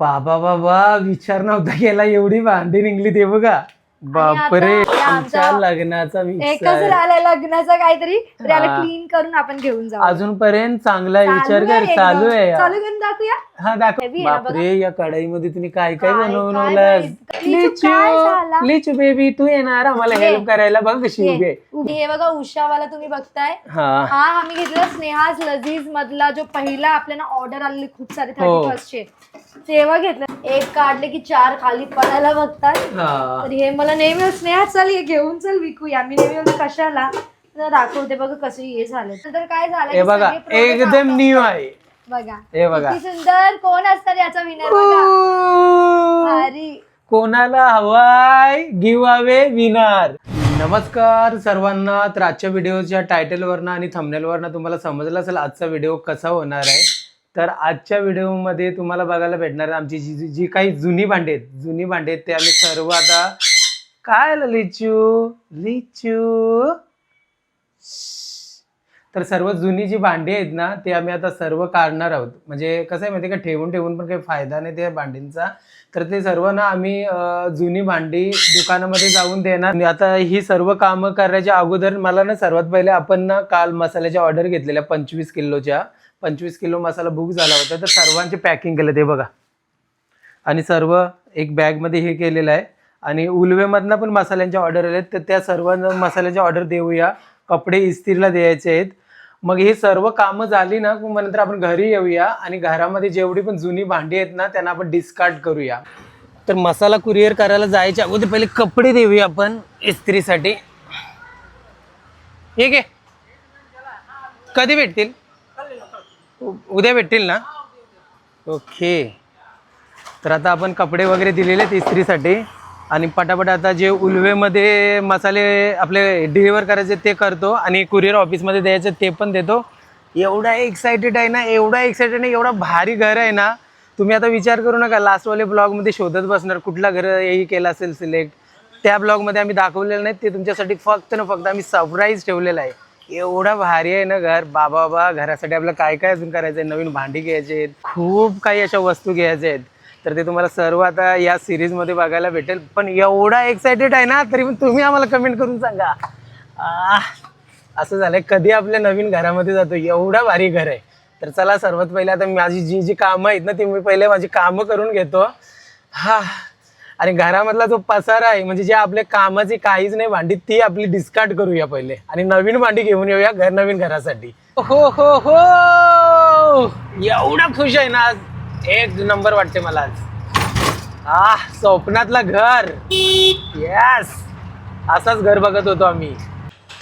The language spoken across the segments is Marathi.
बाबा बाबा विचार नव्हता केला एवढी भांडी निघली ते बघा. बापरे. आमच्या लग्नाचा एकच राहिलाय लग्नाचा काहीतरी. तर याला हा. क्लीन करून आपण घेऊन जाऊ. अजूनपर्यंत चांगला चालू विचार कर आहे चालू एकदम. आहे. चालू करून दाखवूया. हा दाखव. Heavy आहे ना बापरे या कढाईमध्ये तुम्ही काय काय काय- नाही. लिचू काय झाला? लिचू बेबी तू येणार? आम्हाला ये. हेल्प करायला बघ कशी उभी आहे. हे उभी- हे बघा उषावाला तुम्ही बघताय. हा. हा आम्ही घेतला स्नेहाज लजीज मधला जो पहिला आपल्याला ऑर्डर आलेली खूप सारे हो. थर्टी फर्स्टचे तेव्हा घेतलं. एक काढले की चार खाली पडायला बघतात. हा. तर हे मला नेहमी स्नेहा चल घेऊन चल विकूया मी नेहमी कशाला? दाखवते बघा कसे हे झाले. तर काय झालं? हे की बघा सगळे product एकदम न्यू. आहे. बघा. हे बघा. किती सुंदर कोण असतात याचा विनर बघा. भारी. कोणाला हवाय गिव अवे विनर नमस्कार सर्वांना. तर आजच्या व्हिडिओच्या टायटलवरनं आणि थंबनेलवरनं तुम्हाला समजलं असेल आजचा व्हिडिओ कसा होणार आहे. तर आजच्या व्हिडिओमध्ये तुम्हाला बघायला भेटणार आहे आमची जी जी काही जुनी भांडी आहेत. जुनी भांडी आहेत ते आम्ही सर्व आता काय आलं लिचू? लिचू. तर सर्व जुनी जी भांडी आहेत ना ते आम्ही आता सर्व काढणार आहोत. म्हणजे कसं आहे माहिती आहे का ठेवून ठेवून पण काही फायदा नाही त्या भांडींचा. तर ते सर्व ना आम्ही जुनी भांडी दुकानामध्ये जाऊन देणार. आणि आता ही सर्व कामं करायच्या अगोदर मला ना सर्वात पहिले आपण ना काल मसाल्याच्या ऑर्डर घेतलेल्या पंचवीस किलोच्या पंचवीस किलो मसाला बुक झाला होता. तर सर्वांची पॅकिंग केलं ते बघा. आणि सर्व एक बॅगमध्ये हे केलेलं आहे. आणि उलवेमधनं पण मसाल्यांच्या ऑर्डर आलेत तर त्या सर्व मसाल्याच्या ऑर्डर देऊया. कपडे इस्त्रीला द्यायचे आहेत. मग ही सर्व कामं झाली ना मग नंतर आपण घरी येऊया आणि घरामध्ये जेवढी पण जुनी भांडी आहेत ना त्यांना आपण डिस्कार्ड करूया. तर मसाला कुरिअर करायला जायच्या अगोदर पहिले कपडे देऊया आपण इस्त्रीसाठी. ठीक आहे? कधी भेटतील? उद्या भेटतील ना? ओके. तर आता आपण कपडे वगैरे दिलेले आहेत इस्त्रीसाठी. आणि पटापट आता जे उलवेमध्ये मसाले आपले डिलिव्हर करायचे ते करतो आणि कुरिअर ऑफिसमध्ये द्यायचं ते पण देतो. एवढा एक्सायटेड आहे ना एवढा एक्सायटेड आहे एवढा भारी घर आहे ना. तुम्ही आता विचार करू नका लास्टवाले ब्लॉगमध्ये शोधत बसणार कुठला घर हेही केलं असेल सिलेक्ट त्या ब्लॉगमध्ये आम्ही दाखवलेलं नाही ते तुमच्यासाठी फक्त ना फक्त आम्ही सरप्राईज ठेवलेलं आहे. एवढा भारी आहे ना घर. बाबा बाबा घरासाठी आपलं काय काय अजून करायचं आहे नवीन भांडी घ्यायचे आहेत खूप काही अशा वस्तू घ्यायच्या आहेत तर ते तुम्हाला सर्व आता या सिरीजमध्ये बघायला भेटेल. पण एवढा एक्सायटेड आहे ना तरी पण तुम्ही आम्हाला कमेंट करून सांगा. असं झालंय कधी आपल्या नवीन घरामध्ये जातो एवढा भारी घर आहे. तर चला सर्वात पहिले आता माझी जी जी कामं आहेत ना ती मी पहिले माझी कामं करून घेतो. हा आणि घरामधला जो पसारा आहे म्हणजे जे आपल्या कामाची काहीच नाही भांडी ती आपली डिस्कार्ड करूया पहिले. आणि नवीन भांडी घेऊन येऊया घर नवीन घरासाठी. हो हो हो! एवढा खुश आहे ना आज. एक नंबर वाटते मला आज. आ स्वप्नातला घर. येस असाच घर बघत होतो आम्ही.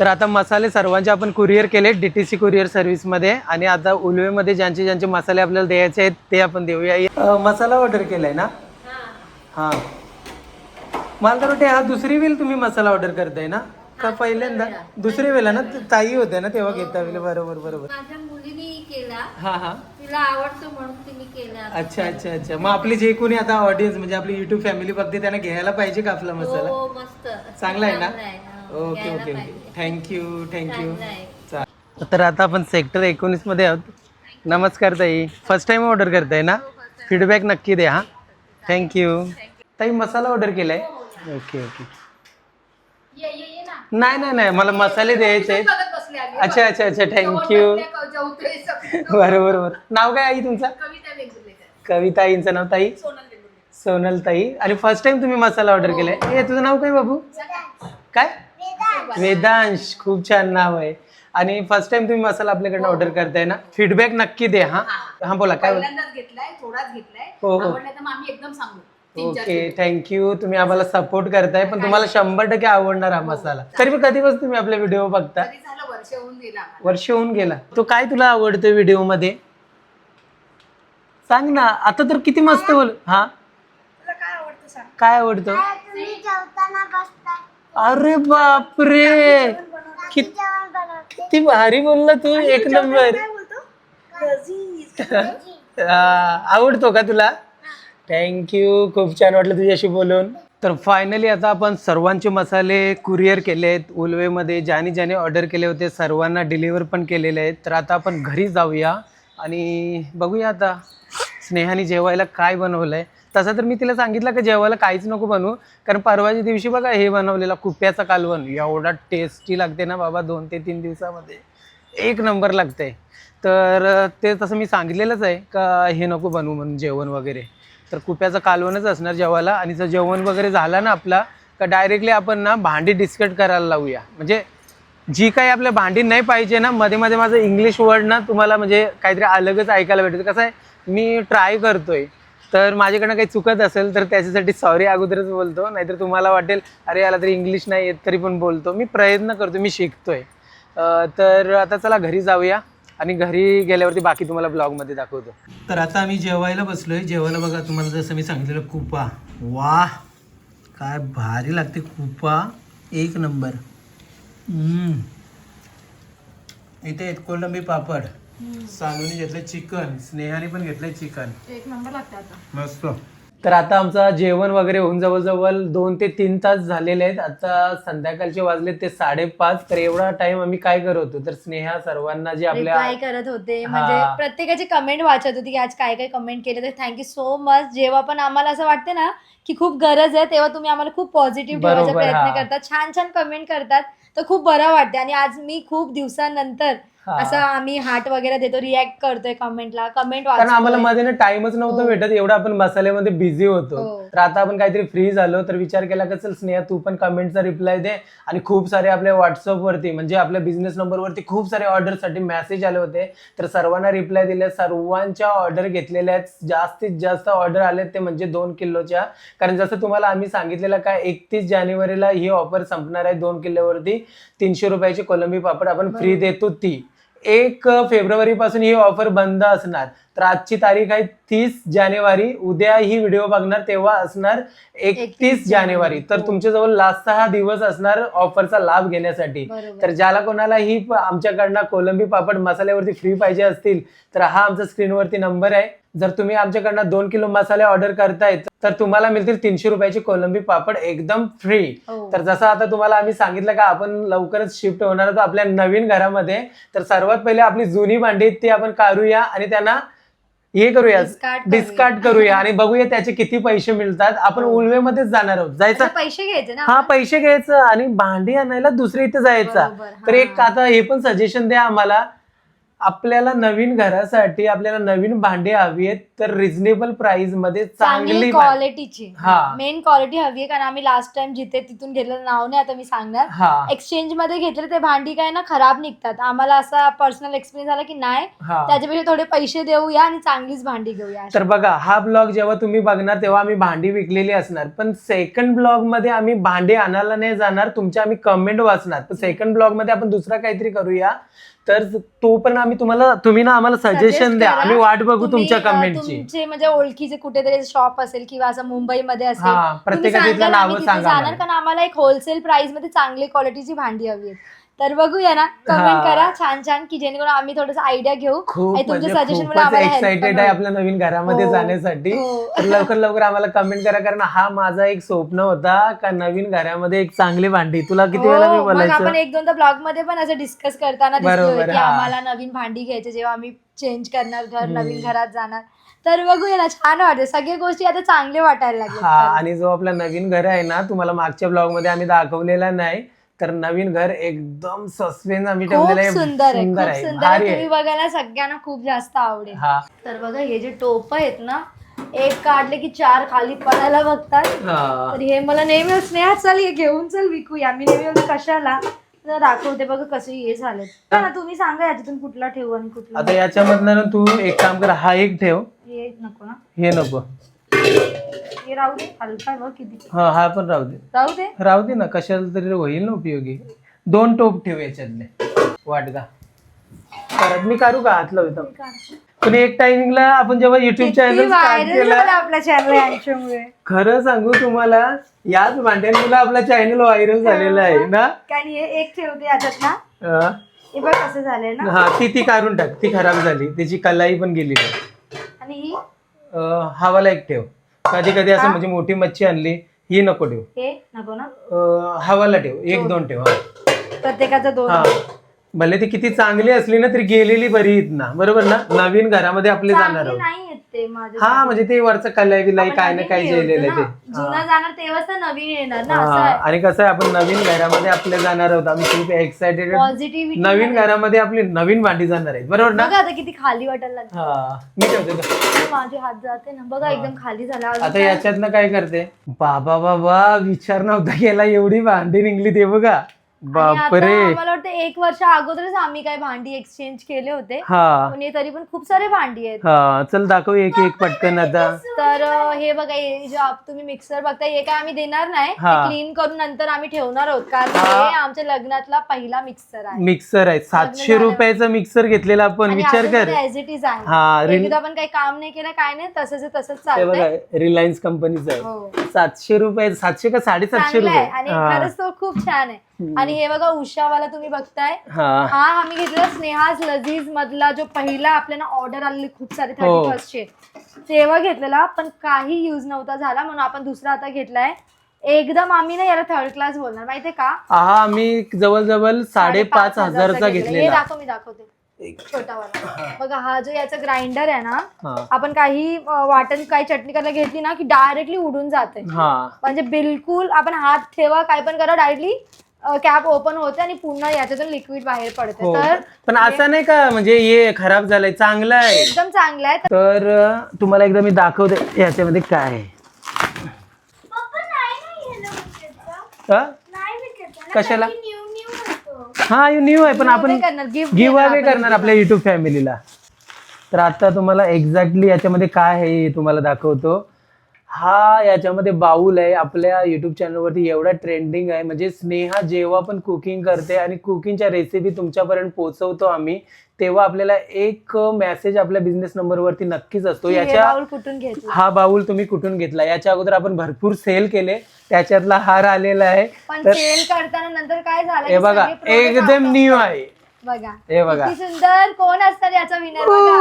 तर आता मसाले सर्वांचे आपण कुरिअर केले डी टी सी कुरिअर सर्व्हिसमध्ये आणि आता उलवेमध्ये ज्यांचे ज्यांचे मसाले आपल्याला द्यायचे आहेत ते आपण देऊया. मसाला ऑर्डर केलाय ना? हां. मला तर वाटते हा दुसरी वेळ तुम्ही मसाला ऑर्डर करताय ना? का पहिल्यांदा? दुसरी वेळा ना? ताई होत्या ना तेव्हा घेता वेळेला बरोबर बरोबर. मुलीने केला. हा हा. तिला आवडतो म्हणून तिने केला. अच्छा अच्छा अच्छा. मग आपली जे कोणी आता ऑडियन्स म्हणजे आपली युट्यूब फॅमिली बघते त्यांना घ्यायला पाहिजे का आपला मसाला? हो मस्त. चांगला आहे ना? हो, ओके घ्यायला ओके ओके. पाहिजे. थँक्यू थँक्यू चांगला आहे. तर आता आपण सेक्टर एकोणीसमध्ये आहोत. नमस्कार ताई. फर्स्ट टाइम ऑर्डर करताय ना? फीडबॅक नक्की द्या हा. थँक्यू ताई मसाला ऑर्डर केलाय? ओके ओके नाही नाही नाही. मला मसाले द्यायचे आहेत. अच्छा अच्छा अच्छा. थँक्यू बरं बरं बरं. नाव काय आई तुमचं? कविता आईंचं नाव ताई? सोनल ताई आणि फर्स्ट टाइम तुम्ही मसाला ऑर्डर केलाय. ए तुझं नाव काय बाबू? काय? वेदांश. खूप छान नाव आहे. आणि फर्स्ट टाइम तुम्ही मसाला आपल्याकडनं ऑर्डर करताय ना? फीडबॅक नक्की द्या हा. हा बोला काय बोला पहिल्यांदाच घेतलाय थोडाच घेतलाय. हो, हो. आवडला तर मग आम्ही एकदम सांगू. ओके थँक्यू तुम्ही आम्हाला सपोर्ट करताय पण तुम्हाला शंभर टक्के आवडणार हा मसाला. तरी पण कधीपासून तुम्ही आपले व्हिडिओ बघता? तरी झालं वर्ष होऊन गेला वर्ष होऊन गेला. तो काय तुला आवडतो व्हिडिओमध्ये? सांग ना. आता तर किती मस्त बोल. हा? काय आवडतं अरे बापरे! कित- किती भारी बोलला तू. एक नंबर. हा, आवडतो का तुला? थँक्यू खूप छान वाटलं तुझ्याशी बोलून. तर फायनली आता आपण सर्वांचे मसाले कुरिअर केले आहेत उलवेमध्ये ज्याने ज्याने ऑर्डर केले होते सर्वांना डिलिव्हर पण केलेले आहेत. तर आता आपण घरी जाऊया आणि बघूया आता स्नेहाने जेवायला काय बनवलंय. तसं तर मी तिला सांगितलं का जेवायला काहीच नको बनवू. कारण परवाच्या दिवशी बघा हे बनवलेलं कुप्याचा कालवण. एवढा टेस्टी लागते ना बाबा दोन ते तीन दिवसामध्ये. एक नंबर लागते. तर ते तसं मी सांगितलेलंच आहे का हे नको बनवू म्हणून जेवण वगैरे. तर कुप्याचं कालवणच असणार जेवायला. आणि जर जेवण वगैरे झालं ना आपला का डायरेक्टली आपण ना भांडी डिस्कट करायला लावूया. म्हणजे जी काही आपल्या भांडी नाही पाहिजे ना मध्ये मध्ये माझं इंग्लिश वर्ड ना तुम्हाला म्हणजे काहीतरी अलगच ऐकायला भेटतं. कसं आहे मी ट्राय करतोय. तर माझ्याकडनं काही चुकत असेल तर त्याच्यासाठी सॉरी अगोदरच बोलतो. नाहीतर तुम्हाला वाटेल अरे याला तरी इंग्लिश नाही येत तरी पण बोलतो. मी प्रयत्न करतो मी शिकतोय. तर आता चला घरी जाऊया. आणि घरी गेल्यावरती बाकी तुम्हाला ब्लॉगमध्ये दाखवतो. तर आता आम्ही जेवायला बसलोय. जेवायला बघा तुम्हाला जसं मी सांगितलेलं कुपा. वा काय भारी लागते कुपा. एक नंबर. इथे आहेत कोलंबी पापड. सानूने घेतलंय चिकन. स्नेहाने पण घेतलंय चिकन. एक नंबर लागते आता. मस्त. तर आता आमचं जेवण वगैरे होऊन जवळजवळ दोन ते तीन तास झालेले आहेत. आता संध्याकाळचे वाजले ते साडेपाच. तर एवढा टाइम आम्ही काय करत होतो? तर स्नेहा सर्वांना जे आपल्या रिप्लाय करत होते? हा. म्हणजे प्रत्येकाची कमेंट वाचत होती की आज काय काय कमेंट केले? तर थँक्यू सो मच जेव्हा पण आम्हाला असं वाटते ना की खूप गरज आहे तेव्हा तुम्ही आम्हाला खूप पॉझिटिव्ह ठेवायचा बरोबर, प्रयत्न हा. करतात छान छान कमेंट करतात. तर खूप बरं वाटते आणि आज मी खूप दिवसानंतर. असं आम्ही हार्ट वगैरे देतो रिॲक्ट करतोय कमेंटला कमेंट कारण आम्हाला मध्ये ना टाइमच नव्हतं हो. भेटत एवढं आपण मसाल्यामध्ये बिझी होतो. हो. तर आता आपण काहीतरी फ्री झालो तर विचार केला का चल स्नेहा तू पण कमेंटचा रिप्लाय दे. आणि खूप सारे आपल्या व्हॉट्सअप वरती म्हणजे आपल्या बिझनेस नंबरवरती खूप सारे ऑर्डरसाठी मेसेज आले होते. तर सर्वांना रिप्लाय दिले. सर्वांच्या ऑर्डर घेतलेल्या आहेत. जास्तीत जास्त ऑर्डर आले ते म्हणजे दोन किलोच्या. कारण जसं तुम्हाला आम्ही सांगितलेलं काय एकतीस जानेवारीला ही ऑफर संपणार आहे दोन किलोवरती. तीनशे रुपयाची कोलंबी पापड आपण फ्री देतो ती. एक फेब्रुवारी पासून ही ऑफर बंद असणार. तर आजची तारीख आहे तीस जानेवारी. उद्या ही व्हिडिओ बघणार तेव्हा असणार एकतीस जानेवारी. तर हो. तुमच्याजवळ लास्टचा हा दिवस असणार ऑफरचा लाभ घेण्यासाठी. तर ज्याला कोणाला ही आमच्याकडनं कोलंबी पापड मसाल्यावरती फ्री पाहिजे असतील तर हा आमचा स्क्रीनवरती नंबर आहे. जर तुम्ही आमच्याकडनं दोन किलो मसाले ऑर्डर करताय तर तुम्हाला मिळतील तीनशे रुपयाची कोलंबी पापड एकदम फ्री हो. तर जसं आता तुम्हाला आम्ही सांगितलं का आपण लवकरच शिफ्ट होणार आहोत आपल्या नवीन घरामध्ये तर सर्वात पहिले आपली जुनी भांडी ती आपण काढूया आणि त्यांना हे करूया. डिस्कार्ड करूया आणि बघूया त्याचे किती पैसे मिळतात आपण हो. उलवेमध्येच जाणार आहोत जायचं पैसे घ्यायचे हा? पैसे घ्यायचं आणि भांडी आणायला दुसऱ्या इथे जायचा तर एक. आता हे पण सजेशन द्या आम्हाला आपल्याला नवीन घरासाठी आपल्याला नवीन भांडी हवी आहेत. तर रिझनेबल प्राइसमध्ये चांगली क्वालिटीची हा. मेन क्वालिटी हवी आहे कारण आम्ही लास्ट टाइम जिथे तिथून घेतलेलं नाव नाही आता मी सांगणार. एक्सचेंजमध्ये घेतले ते भांडी काय ना खराब निघतात. आम्हाला असा पर्सनल एक्सपिरियन्स झाला की नाही त्याच्यापेक्षा थोडे पैसे देऊया आणि चांगलीच भांडी घेऊया. तर बघा हा ब्लॉग जेव्हा तुम्ही बघणार तेव्हा आम्ही भांडी विकलेली असणार. पण सेकंड ब्लॉगमध्ये आम्ही भांडी आणायला नाही जाणार तुमच्या आम्ही कमेंट वाचणार. पण सेकंड ब्लॉगमध्ये आपण दुसरा काहीतरी करूया. तर तो पण आम्ही तुम्हाला तुम्ही ना आम्हाला सजेशन द्या. आम्ही वाट बघू तुमच्या अं, कमेंटची तुमचे म्हणजे ओळखीचे कुठेतरी शॉप असेल किंवा असं मुंबईमध्ये असेल हा तुम्ही प्रत्येकाची सांगाल, नावं आम्ही तिथे सांगा जाणार. कारण आम्हाला एक होलसेल प्राइसमध्ये चांगली क्वालिटीची भांडी हवी आहे तर बघूया ना हा. कमेंट करा छान छान की जेणेकरून आम्ही थोडस आयडिया घेऊ आम्हाला help एक्साइटेड आहे. आपल्या नवीन घरामध्ये हो. जाण्यासाठी हो. लवकर लवकर आम्हाला कमेंट करा कारण हा माझा एक स्वप्न होता का नवीन घरामध्ये एक चांगली भांडी तुला किती वेळा मी हो, मग आपण बोलायचं एक दोनदा ब्लॉगमध्ये पण असं डिस्कस करताना बरोबर, की हा. आम्हाला नवीन भांडी घ्यायची जेव्हा आम्ही चेंज करणार घर. नवीन घरात जाणार तर बघूया ना छान वाटते सगळ्या गोष्टी आता चांगले वाटायला हा लागल्या आणि जो आपला नवीन घर आहे ना तुम्हाला मागच्या ब्लॉगमध्ये आम्ही दाखवलेला नाही तर नवीन घर एकदम सस्पेन्स आम्ही खूप ठेवलेलं आहे. सुंदर आहे खूप सुंदर आहे. तुम्ही बघायला सगळ्यांना खूप जास्त आवडेल. हा. तर बघा हे जे टोप आहेत ना एक काढले की चार खाली पडायला बघतात. हा. तर हे मला नेहमी स्नेहा चल हे घेऊन चल विकूया. मी नेहमी कशाला? तर दाखवते बघा कसे हे झाले. ना तुम्ही सांगा याच्यातून कुठला ठेवू आणि कुठला आता याच्यामधनं ना तू एक काम कर हा एक ठेव. हे नको ना. हे नको. हे राहू दे. हलका आहे बघ किती? हा हा पण राहू दे. राहू दे. राहू दे ना कशाला तरी होईल ना उपयोगी. दोन टोप ठेव याच्यातले. वाटगा परत मी काढू का हात? लावतो पण एक टायमिंगला आपण जेव्हा युट्यूब चॅनल स्टार्ट केला आपला चॅनल यांच्यामुळे. खरं सांगू तुम्हाला याच भांड्यांमुळे आपला चॅनल व्हायरल झालेला आहे ना? कारण हे एक ठेवते याच्यात ना. हा. हे बघ कसं झालंय ना. हा ती ती काढून टाक. ती खराब झाली. त्याची कलाई पण गेली आणि ही? हवाला एक ठेव. कधी कधी असं म्हणजे मोठी मच्छी आणली ही नको ठेव. हे नको ना? अं, हवाला ठेव एक दोन. ठेव हा. प्रत्येकाचं दोन. हा. भले ती किती चांगली असली ना तरी गेलेली बरी ना. बरोबर ना? नवीन घरामध्ये आपले जाणार चांगली आहोत. नाही आहेत ते हा म्हणजे ते वरचं कलय विलय काय ना काय जेलेलं ना. ते. जुना हा. जाणार तेव्हाच तर नवीन येणार ना हा, आहे. आणि कसं आहे आपण नवीन घरामध्ये आपल्या जाणार आहोत. आम्ही खूप एक्सायटेड पॉझिटिव्हिटी नवीन घरामध्ये आपली नवीन भांडी जाणार आहेत. बरोबर ना? बघा आता किती खाली वाटायला लागलं. हा मी ठेवते तो. माझे हात जाते ना. बघा एकदम खाली झाला. अजून आता काय? याच्यातनं काय करते? बाबा बाबा विचार नव्हता केला. एवढी भांडी निघली ते बघा. बापरे. मला वाटतं एक वर्ष अगोदरच आम्ही काही भांडी एक्सचेंज केले होते. हा. पण हे तरी पण खूप सारे भांडी आहेत. हा चल दाखव एक एक पटकन आता. तर हे बघा हे जे आप- तुम्ही मिक्सर बघताय हे काय आम्ही देणार नाही. हा. क्लीन करून नंतर आम्ही ठेवणार आहोत. कारण हा. हे आमच्या लग्नातला पहिला मिक्सर आहे. मिक्सर आहे. सातशे झालं. रुपयाचा मिक्सर घेतलेला आपण विचार कर. ऍज इट इज आहे. हा रिल एकदा पण काही काम नाही केलं काय नाही तसंच आहे, तसंच ते बघा रिलायन्स कंपनीचं आहे. हो. सातशे रुपये सातशे का साडेसातशे चांगलं आहे. रुपये? आणि हा. खरंच तो खूप छान आहे. आणि हे बघा उषावाला तुम्ही बघताय. हा. आम्ही घेतलेला स्नेहाज लजीज मधला जो पहिला आपल्याला ऑर्डर आलेली खूप सारे. थर्टी फर्स्टचे तेव्हा घेतलेला पण काही युज नव्हता झाला म्हणून आपण दुसरा आता घेतलाय. एकदम आम्ही ना याला थर्ड क्लास बोलणार माहितीये का? हा आम्ही जवळजवळ साडेपाच हजारचा हे घेतलेला. दाखव मी दाखवते. छोटावाला. बघा हा जो याचा ग्राइंडर आहे ना आपण काही वाटण काही चटणी करायला घेतली ना की डायरेक्टली उडून जाते. हा. म्हणजे बिलकुल आपण हात ठेवा काय पण करा डायरेक्टली कॅप ओपन होते आणि पुन्हा याच्यातून लिक्विड बाहेर पडते. हो. तर पण असं नाही का म्हणजे हे खराब झालंय चांगलं आहे. एकदम चांगलं आहे. तर अं, तुम्हाला एकदा मी दाखवते याच्यामध्ये काय आहे. हा? कशाला? हा न्यू आहे पण आपण करणार गिफ्ट गिव्ह अवे करणार आपल्या युट्यूब फॅमिलीला तर आता तुम्हाला एक्झॅक्टली याच्यामध्ये काय आहे हे तुम्हाला दाखवतो. हा याच्यामध्ये बाऊल आहे. आपल्या युट्यूब चॅनलवरती एवढा ट्रेंडिंग आहे. म्हणजे स्नेहा जेव्हा पण कुकिंग करते आणि कुकिंगच्या रेसिपी तुमच्यापर्यंत पोहोचवतो आम्ही तेव्हा आपल्याला एक मेसेज आपल्या बिझनेस नंबरवरती नक्कीच असतो. याच्या हा बाऊल तुम्ही कुठून घेतला? याच्या अगोदर आपण भरपूर सेल केले. त्याच्यातला हार आलेला आहे. तर सेल करताना नंतर काय झालं हे बघा एकदम न्यू. आहे. बघा हे बघा. सुंदर कोण असतात याचा विनर बघा.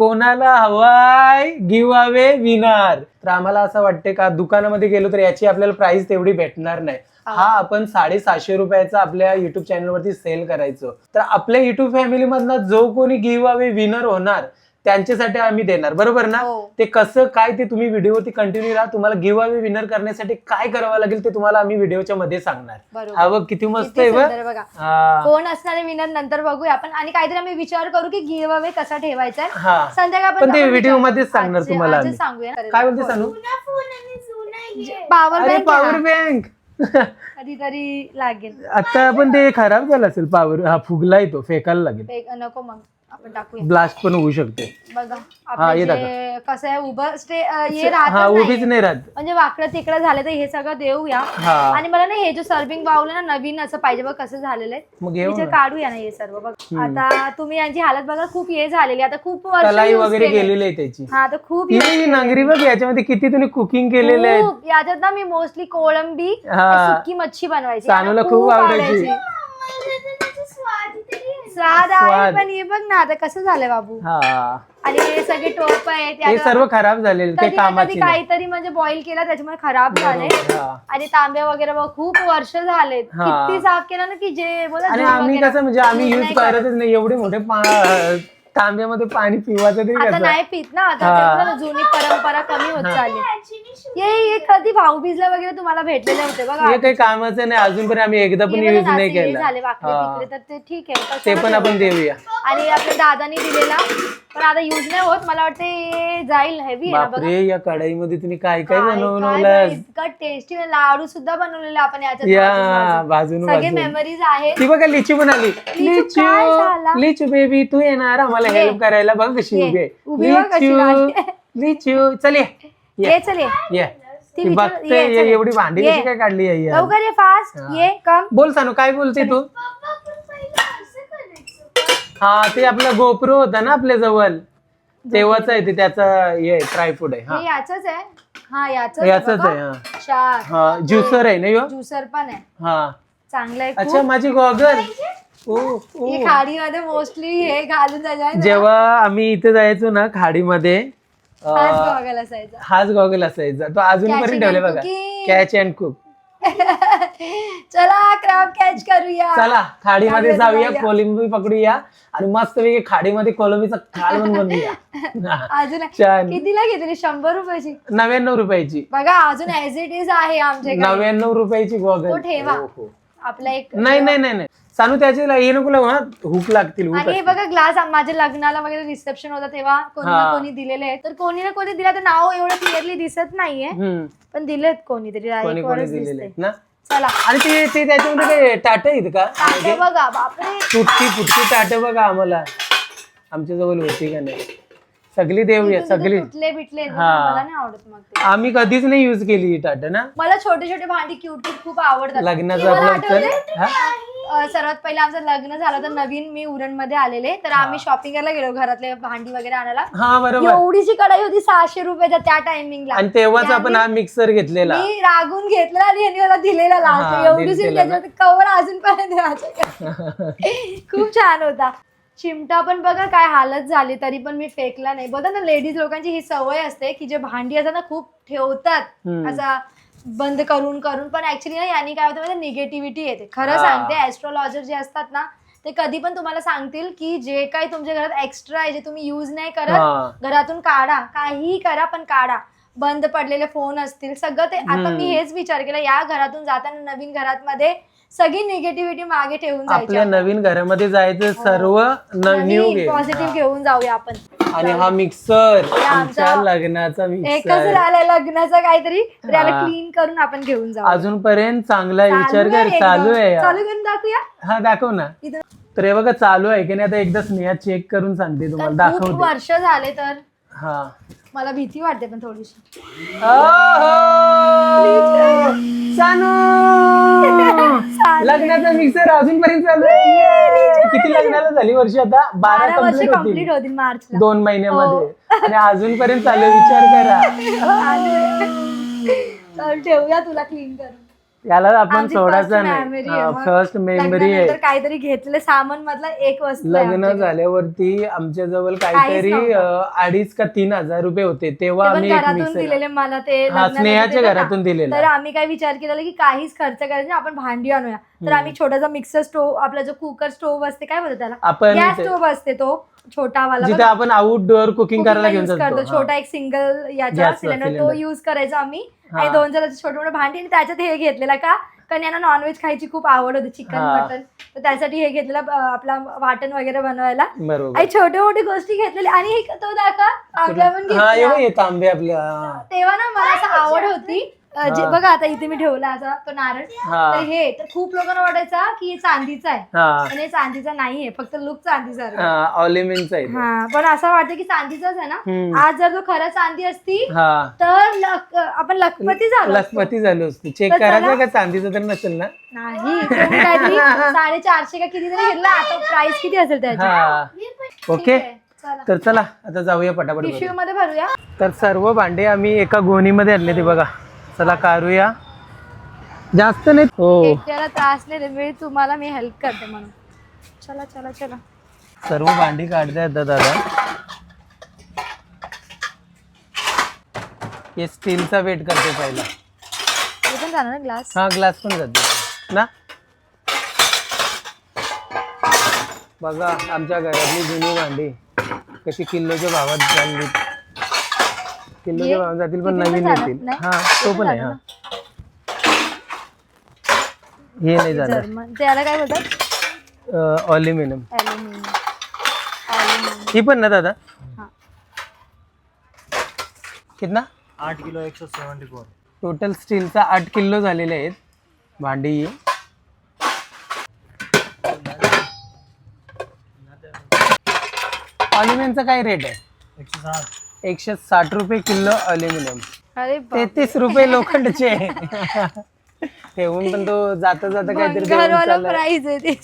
कोणाला हवाय गिव अवे विनर? तर आम्हाला असं वाटते का दुकानामध्ये गेलो तर याची आपल्याला प्राइस तेवढी भेटणार नाही. हा. आपण साडेसहाशे रुपयाचा आपल्या युट्यूब चॅनलवरती सेल करायचो. तर आपल्या युट्यूब फॅमिली मधनं जो कोणी गिव अवे विनर होणार त्यांच्यासाठी आम्ही देणार बरोबर ना? हो. ते कसं काय ते तुम्ही व्हिडिओवरती कंटिन्यू राहा. तुम्हाला गिव अवे विनर करण्यासाठी काय करावं लागेल ते तुम्हाला आम्ही व्हिडिओच्या मध्ये सांगणार. बरोबर. हा बघ किती मस्त किती आहे बघ. सुंदर बघा. हा. कोण असणारे विनर नंतर बघूया आपण. आणि काहीतरी आम्ही विचार करू की गिव्ह अवे कसा ठेवायचा आहे. हा. संध्याकाळ पण ते व्हिडिओ मध्येच सांगणार तुम्हाला आम्ही. सांगूया काय बोलते सांगू पॉवर अरे बँक पॉवर बँक कधीतरी लागेल. आता आपण ते खराब झालं असेल पॉवर हा फुगलाय तो फेकायला लागेल. एक- नको मग. आपण टाकूया. ब्लास्ट पण होऊ शकते. बघा हा, आपलं जे कसं आहे उभं स्टे अं, हे हा राहत उभीच नाही राहत. म्हणजे वाकडं तिकडं झालं तर हे सगळं देऊया हा. आणि मला ना हे जो सर्विंग बाउल आहे ना नवीन असं पाहिजे बघ कसं झालेलं आहे. मग घेऊ. काढूया ना हे सर्व बघ. आता तुम्ही यांची हालत बघा खूप हे झालेली आता खूप वर्ष कलाई use वगैरे केले. गेलेली आहे त्याची. हा तर खूप ही ही नांगरी बघ याच्यामध्ये किती तुम्ही कुकिंग केलेले खूप याच्यात ना मी मोस्टली कोळंबी हा. आणि सुकी मच्छी बनवायची. सानूला खूप आवडायची. स्वाद आहे स्वाद. पण हे बघ ना आता कसं झालंय बाबू हा आणि हे सगळे टोप आहेत हे याला सर्व खराब झालेले काही कधी ना कामाची कधी नाही. काहीतरी म्हणजे बॉईल केला त्याच्यामुळे खराब झाले बरोबर, हा. आणि तांब्या वगैरे बघ खूप वर्ष झालेत हा. किती साफ केलं ना की जे बोला आणि धूळ आम्ही वगैरे. कसं म्हणजे आम्ही युज नाही करत. करतच नाही एवढे मोठे पा- तांब्यामध्ये पाणी पिवायचं तरी आता कसं? नाही पित ना आता हा. ते जुनी परंपरा कमी होत चालली. ये ये कधी भाऊबीजला वगैरे तुम्हाला भेटलेले होते बघा. हे काही कामाचं नाही अजूनपर्यंत आम्ही एकदा पण युज नाही केला. झाले वाकडे हा. तिकडे तर ते ठीक आहे. ते कशाला पण आपण देऊया. आणि आपल्या दादानी दिलेला पण आता युज नाही होत. मला वाटते हे जाईल हेवी आहे ना बघा. बापरे या कढाईमध्ये तुम्ही काय काय काय- काय बनवलं बरं, इतकं टेस्टी लाडू सुद्धा बनवलेले आपण या बाजून-. सगळे बाजून. मेमरीज आहेत. ती बघा लिचू पण आली लिचू काय झाला? लिचू बेबी तू येणार आम्हाला ये. हेल्प करायला बघ कशी ये. उभी आहे उभी बघ कशी लिचू. राहिली. लिचू. चल ये. ये. ये चल ये. ये. ती ती विचार- बघते ये, ये, चल ये. एवढी भांडी ये. कशी काय काढली आहे यार? लवकर ये फास्ट ये कम बोल सांगू काय बोलते तू? हा ते आपला गोप्रो होता ना आपल्या जवळ. तेव्हाच आहे ते त्याचा हे ट्रायफूड आहे. हे. हा याच आहे. हा याच आहे हा. चार. हा ज्युसर आहे ना ह्यो? ज्युसर पण आहे. हा. चांगलं आहे अच्छा खूप. माझी गॉगल हे खाडीमध्ये मोस्टली हे घालून जायचं जेव्हा आम्ही इथे जायचो ना खाडीमध्ये हाच गॉगल असायचा. हाच गॉगल असायचा. तो अजूनपर्यंत ठेवले बघा. कॅच अँड कुक चला क्राब कॅच करूया. चला खाडीमध्ये जाऊया. कोलंबी पकडूया आणि मस्त पैकी खाडीमध्ये कोलंबीचा खाल बनवूया. अजून कितीला घेतली? शंभर रुपयाची? नव्याण्णव रुपयाची. बघा अजून ऍज इट इज आहे आमच्याकडे. नव्याण्णव रुपयाची तो गॉगल ठेवा. हो, हो. आपला एक नाही नाही नाही. सांगू त्याची हे नको लावू हा हुक लागतील आणि हे बघा ग्लास माझ्या लग्नाला वगैरे रिसेप्शन होता तेव्हा कोणी ना हा. कोणी दिलेले आहेत. तर कोणी ना कोणी दिला तर नाव एवढं क्लिअरली दिसत नाहीये. हम्म. पण दिलेत कोणीतरी कोणी कोणी ऐकवरच दिलेले दिसते आहेत ना? चला. आणि ते ते त्याच्यामध्ये काय टाट आहेत का? हे बघा बापरे. तुटकी फुटकी टाट बघा आम्हाला. आमच्या जवळ होती का नाही? सगळी देऊया सगळी. तुटले बिटले आहेत, हा. मला नाही आवडत मग ते. आम्ही कधीच नाही युज केली ही टाट ना? मला छोटे छोटे भांडी क्यूट खूप आवडतात. लग्नाचं तुम्हाला आपलं तर? आठवतंय? हा? अं, सर्वात पहिलं आमचं लग्न झालं तर नवीन मी उरणमध्ये आलेले. तर आम्ही शॉपिंगला गेलो घरातले भांडी वगैरे आणायला. हा बरोबर. एवढीशी कढाई होती सहाशे रुपयाच्या त्या टायमिंगला आणि तेव्हाच आपण हा मिक्सर घेतलेला. मी रागून घेतला आणि यांनी मला दिलेला हा, लास्ट ना. त्याच्यात कवर अजूनपर्यंत माझ्याकडे. खूप छान होता. चिमटा पण बघा काय हालत झाली तरी पण मी फेकला नाही. बघा ना लेडीज लोकांची ही सवय असते की जे भांडी असतात ना खूप ठेवतात. असा बंद करून करून. पण ऍक्च्युली ना यांनी काय होतं निगेटिव्हिटी येते. खरं. सांगते ऍस्ट्रॉलॉजर जे असतात ना ते कधी पण तुम्हाला सांगतील की जे काही तुमच्या घरात एक्स्ट्रा आहे जे तुम्ही युज नाही करत घरातून काढा. काहीही करा पण काढा. बंद पडलेले फोन असतील सगळं ते. आता. मी हेच विचार केला या घरातून जाताना नवीन घरात मध्ये सगळी निगेटिव्हिटी मागे ठेवून आपल्या नवीन घरामध्ये जायचं सर्व न्यू घे पॉझिटिव्ह घेऊन जाऊया आपण. आणि हा मिक्सर हे आमच्या आमचा- लग्नाचा एकच मिक्सर राहिलाय लग्नाचं काहीतरी. तर याला हा. क्लीन करून आपण घेऊन जाऊ. अजूनपर्यंत चांगला विचार कर. चालू आहे यार. चालू करून दाखवूया? हा दाखव ना. इथं. तर हे बघा चालू आहे की नाही? आता एकदा स्नेहा चेक करून सांगते तुम्हाला. तर खूप दाखवते. वर्ष झाले तर. हा. मला भीती वाटते पण थोडीशी! सानू! लग्नाचा मिक्सर अजूनपर्यंत चालू आहे. किती लग्नाला झाली वर्ष आता? बारा बारा वर्ष कंप्लीट होती होतील मार्चला. दोन महिन्यामध्ये. आणि अजूनपर्यंत चालू आहे, विचार करा. चल ठेवूया तुला क्लीन करून. याला आपण आमची सोडायचा first memory आहे नाही मग. फर्स्ट मेमरी लग्नानंतर आहे काहीतरी घेतलेलं सामान मधला एक वस्तू आहे लग्न आमच्याकडे. झाल्यावरती आमच्या जवळ काहीतरी नव्हतं. अं, अडीच का तीन हजार रुपये होते तेव्हा ते पण आम्ही एक घरातून दिलेले मला ते हा लग्नामध्ये स्नेहाच्या देतात ना. घरातून दिलेला तर आम्ही काय विचार केलेला की काहीच खर्च करायचा नाही, आपण भांडी आणूया तर आम्ही छोटासा मिक्सर स्टोव्ह आपला जो कुकर स्टोव्ह असते काय बोलतो त्याला आपण गॅस ते- स्टोव्ह असते तो छोटा वाला जिथे बघा. आपण आउटडोअर कुकिंग करायला घेऊन जातो करतो हा. छोटा एक सिंगल याचा Gas सिलेंडर तो. युज करायचा आम्ही. आणि दोन जण छोटे मोठे भांडी आणि त्याच्यात हे घेतलेला का? कारण यांना नॉनव्हेज खायची खूप आवड होती चिकन. मटन. तर त्यासाठी हे घेतलेलं आपला वाटण वगैरे बनवायला. आणि छोटे मोठे गोष्टी घेतलेल्या आणि हे तो दाखवा आपल्या पण. तेव्हा ना मला असं आवड होती अं, जे हा. बघा आता इथे मी ठेवला असा तो नारळ हा. तर हे तर खूप लोकांना वाटायचा की हे चांदीचा आहे हा पण हे चांदीचा नाहीये फक्त लुक चांदीचा आहे. ऑलिमिनचा आहे तो. हा पण असं वाटतं की चांदीचाच आहे ना. आज जर तो खरा चांदी असती हा तर लक- आपण लखपती झालो असतो. लखपती झालो असतो चेक तर. करायचं का चांदीचं तर नसेल ना नाही तो मी काहीतरी साडेचारशे का किती तरी घेतला आता प्राइस किती असेल त्याची ओके ठीक आहे, चला तर चला आता जाऊया पटापट. मध्ये भरूया तर सर्व भांडे आम्ही एका गोणीमध्ये आणले ते बघा चला काढूया. जास्त नाही. हो. एकट्याला त्रास नाही देत, मी तुम्हाला मी हेल्प करते म्हणून. चला चला चला. सर्व भांडी काढता येतात दादा. हे स्टीलचा वेट करते पहिला. हे पण जाणार ना ग्लास हा ग्लास पण जाते. ना? बघा आमच्या घरातली जुनी भांडी कशी किलोच्या भावात चालली. हे भावात जातील पण नवीन? येतील? हा ते पण आहे हा. हे नाही जाणार त्याला काय बोलतात? ॲल्युमिनियम ही पण ना दादा? हा. कितना? आठ किलो एक सौ सेवेंटी फोर टोटल स्टीलचा आठ किलो झालेले आहेत. भांडी. अल्युमिनियमचा काय रेट आहे? एक सौ साठ. एकशे साठ रुपये किलो अल्युमिनियम अरे. तेहतीस रुपये लोखंडचे. ठेवून पण तो जाता जाता काहीतरी देऊन भंगारवाला चाललाय. प्राइस आहे ते.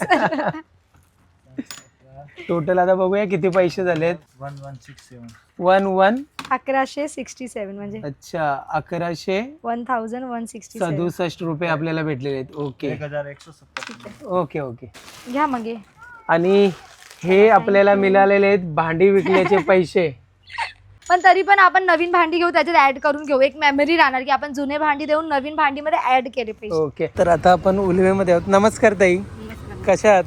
टोटल आता बघूया किती पैसे झालेत. One one six seven one one अकराशे सिक्स्टी सेवन म्हणजे. अच्छा अकराशे one thousand one sixty seven सदुसष्ट रुपये आपल्याला भेटलेले आहेत. ओके एक हजार एक सौ सत्तर. ओके ओके घ्या मग हे. आणि हे आपल्याला मिळालेले आहेत भांडी विकण्याचे पैसे. पण तरी पण आपण नवीन भांडी घेऊ त्याच्यात ऍड करून घेऊ. एक मेमरी राहणार की आपण जुने भांडी देऊन नवीन भांडीमध्ये ऍड केले पाहिजे ओके तर आता आपण उलवेमध्ये आहोत. नमस्कार ताई. कशा आहात?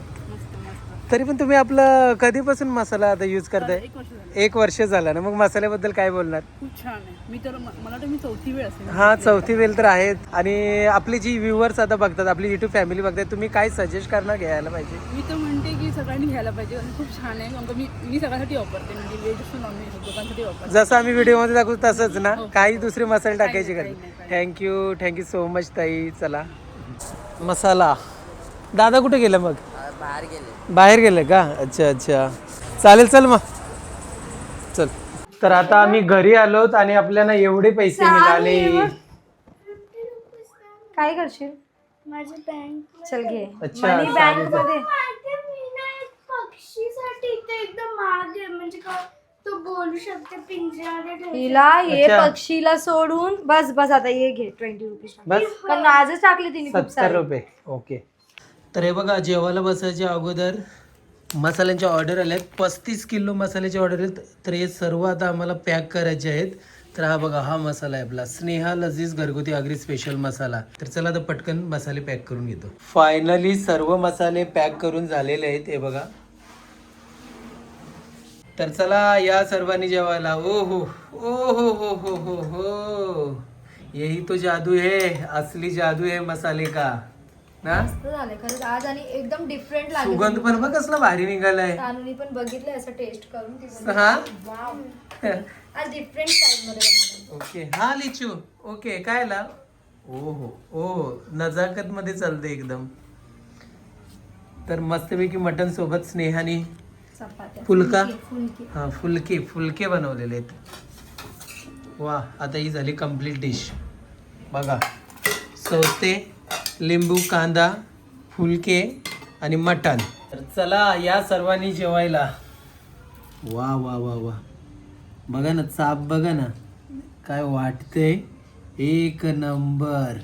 तरी पण तुम्ही आपलं कधीपासून मसाला आता यूज करताय? एक वर्ष झाला ना मग मसाल्याबद्दल काय बोलणार? खूप छान आहे. मी तर म- मला तर मी चौथी वेळ असेल. हा चौथी वेल तर आहेत. आणि आपली जी व्ह्युअर्स आता बघतात आपली युट्यूब फॅमिली बघतात तुम्ही काय सजेस्ट करणार घ्यायला पाहिजे? मी तर म्हणते की सगळ्यांनी घ्यायला पाहिजे. आणि खूप छान आहे. मी मी सगळ्यासाठी वापरते. म्हणजे व्हेज असतो नॉन व्हेज दोघांसाठी वापरते. जसं आम्ही व्हिडिओमध्ये दाखवू तसंच ना. काही दुसरे मसाले टाकायचे काही का काही थँक्यू थँक्यू सो मच ताई. चला. मसाला. दादा कुठे गेलं मग? बाहेर गेले. बाहेर गेले का? अच्छा अच्छा. चालेल चल मग. चल. तर आता आम्ही घरी आलोत आणि आपल्याला एवढे पैसे मिळाले. काय करशील? माझे बँक चल घे. अच्छा, मनी चालेल, बँकमध्ये. माझ्या मीना एक पक्षीसाठी ते एकदम महाग आहे म्हणजे का तो बोलू शकते पिंजऱ्यामध्ये ठेवू हिला ये अच्छा. पक्षीला सोडून बस बस आता ये घे ट्वेंटी रुपीज बस. कारण आजच टाकली तिने खूप सत्तर सारे रुपये. ओके. तर हे बघा जेवायला बसायच्या अगोदर मसाल्यांच्या ऑर्डर आल्या आहेत. पस्तीस किलो मसाल्याची ऑर्डर आहेत तर हे सर्व आता आम्हाला पॅक करायचे आहेत. तर हा बघा हा मसाला आहे आपला. स्नेहा लजीज घरगुती आगरी स्पेशल मसाला. तर चला आता पटकन मसाले पॅक करून घेतो. फायनली सर्व मसाले पॅक करून झालेले आहेत. हे बघा. तर चला या सर्वांनी जेवायला. ओ हो ओ हो हो हो हो हो. यही तो जादू है. असली जादू है मसाले का. ना? मस्त झालंय. खरंच आज आणि एकदम डिफरंट लागेल. सुगंध पण बघ कसला भारी निघालाय. तानुनी पण बघितलंय असं टेस्ट करून ती बोलली, हा? "Wow." आज डिफरंट स्टाईल मध्ये बनवलं ओके. हा लिचू. ओके काय ला ओ हो ओ हो नजाकत मध्ये चालते एकदम. तर मस्तपैकी मटन सोबत स्नेहाने चपात्या. फुलका? फुलकी हा फुलके फुलके बनवलेले आहेत. वा आता ही झाली कंप्लीट डिश बघा. सौते लिंबू कांदा फुलके आणि मटण. तर चला या सर्वांनी जेवायला. वा वा वा वा. बघा ना चाप बघा ना. काय वाटते? एक नंबर.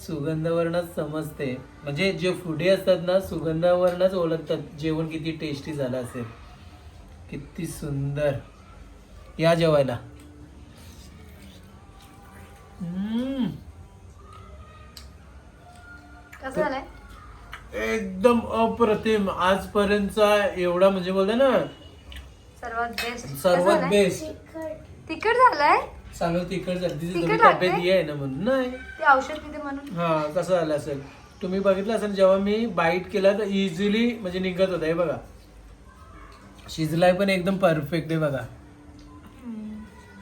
सुगंधावरनच समजते. म्हणजे जे फुडे असतात ना सुगंधावरनच ओळखतात. जेवण किती टेस्टी झालं असेल. किती सुंदर. या जेवायला. कसं झालंय? एकदम अप्रतिम. आजपर्यंतचा एवढा म्हणजे बोलते ना. सर्वात बेस्ट सर्वात बेस्ट तिखट झालंय? चांगलं तिखट झाली. तिची तिखट लागते? तब्येत ही आहे ना म्हणून. नाही. ते औषध पिते म्हणून. हा कसं झालं असेल? तुम्ही बघितलं असेल जेव्हा मी बाईट केला तर इझिली म्हणजे निघत होता. हे बघा. शिजलाय पण एकदम परफेक्ट आहे बघा.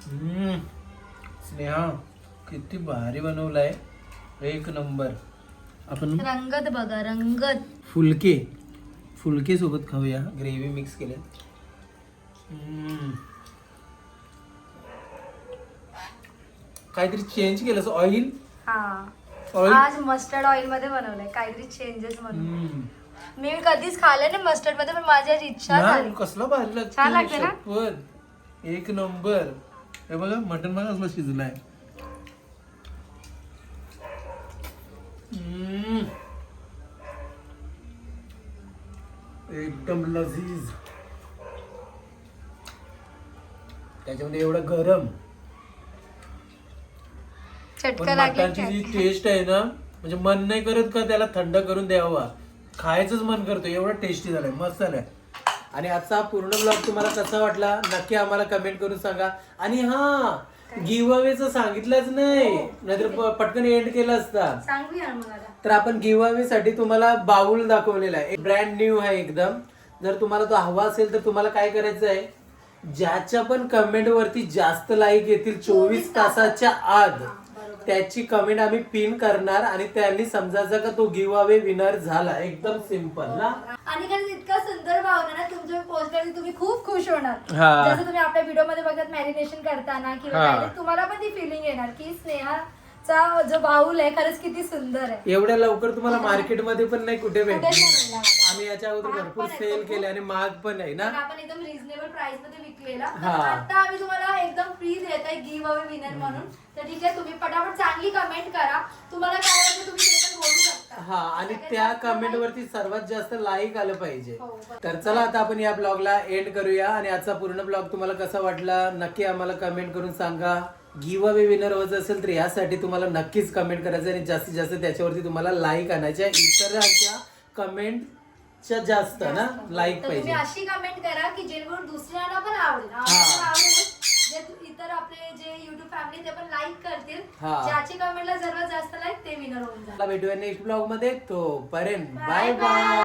हम्म. स्नेहा. किती भारी बनवलाय. एक नंबर. आपण रंगत बघा रंगत. फुलके. फुलके सोबत खाऊया. ग्रेव्ही मिक्स केले काहीतरी चेंज केलं ऑइल हा. आज मस्टर्ड ऑइलमध्ये बनवलंय. काहीतरी चेंजेस म्हणून. मी कधीच खाल्लं नाही मस्टर्डमध्ये पण माझी आज इच्छा झाली. कसला भारी लागतो छान लागते ना? शपथ. एक नंबर. हे बघा मटन बघा कसलं शिजलाय. हम्म. एकदम लजीज. त्याच्यामध्ये एवढं गरम. पण चटका लागली मटणाची जी टेस्ट आहे ना म्हणजे मन नाही करत का त्याला थंड करून द्यावा? खायचंच मन करतो एवढं टेस्टी झालंय मस्त झालंय. आणि आजचा हा पूर्ण ब्लॉग तुम्हाला कसा वाटला नक्की आम्हाला कमेंट करून सांगा. आणि हा गिव अवेचं सांगितलंच नाही नाहीतर प- पटकन एंड केला असता. सांगूया मग आता तर आपण गिव अवे साठी तुम्हाला बाउल दाखवलेला आहे. ब्रँड न्यू आहे एकदम. जर तुम्हाला तो हवा असेल तर तुम्हाला काय करायचं आहे? ज्याच्या पण कमेंट वरती जास्त लाईक येतील चोवीस तासाच्या आत त्याची कमेंट आम्ही पिन करणार आणि त्यांनी समजायचं का तो गिव अवे विनर झाला. एकदम सिंपल ना? आणि खरंच इतका सुंदर भावना ना तुमच्या पोस्टर तुम्ही खूप खुश होणार. हा. जसं तुम्ही आपल्या व्हिडिओमध्ये बघत मॅरिनेशन करताना किंवा हा. काय, तुम्हाला पण ती फिलिंग येणार की स्नेहा चा जो बाऊल आहे खरंच किती सुंदर आहे. एवढ्या लवकर तुम्हाला मार्केटमध्ये पण नाही कुठे भेटणार. बघा. आम्ही याच्या अगोदर भरपूर सेल केले आणि महाग पण आहे ना? पण आपण एकदम रिझनेबल प्राइसमध्ये विकलेला. हा. आता आम्ही तुम्हाला एकदम फ्री देत आहे गिव्ह अवे विनर म्हणून. तर ठीक आहे तुम्ही पटापट चांगली कमेंट करा. तुम्हाला काय वाटतं तुम्ही ते पण बोलू शकता. हा आणि त्या कमेंट वरती सर्वात जास्त लाईक आलं पाहिजे. हो, बरोबर. तर चला आता आपण या ब्लॉगला एंड करूया आणि आजचा पूर्ण ब्लॉग तुम्हाला कसा वाटला नक्की आम्हाला कमेंट करून सांगा. गिव अवे विनर व्हायचं असेल तर यासाठी तुम्हाला नक्कीच कमेंट करायचं आणि जास्तीत जास्त त्याच्यावरती तुम्हाला लाईक आणायच्या इतरांच्या कमेंटच्या जास्त ना लाईक पाहिजे. अशी कमेंट करा की जेणेकरून दुसऱ्यांना पण आवडेल. इतर आपले जे युट्यूब फॅमिली ते पण लाईक करतील. ज्याची कमेंटला सर्वात जास्त लाईक ते विनर होऊन जाईल भेटूया नेक्स्ट ब्लॉगमध्ये. तो पर्यंत बाय. बाय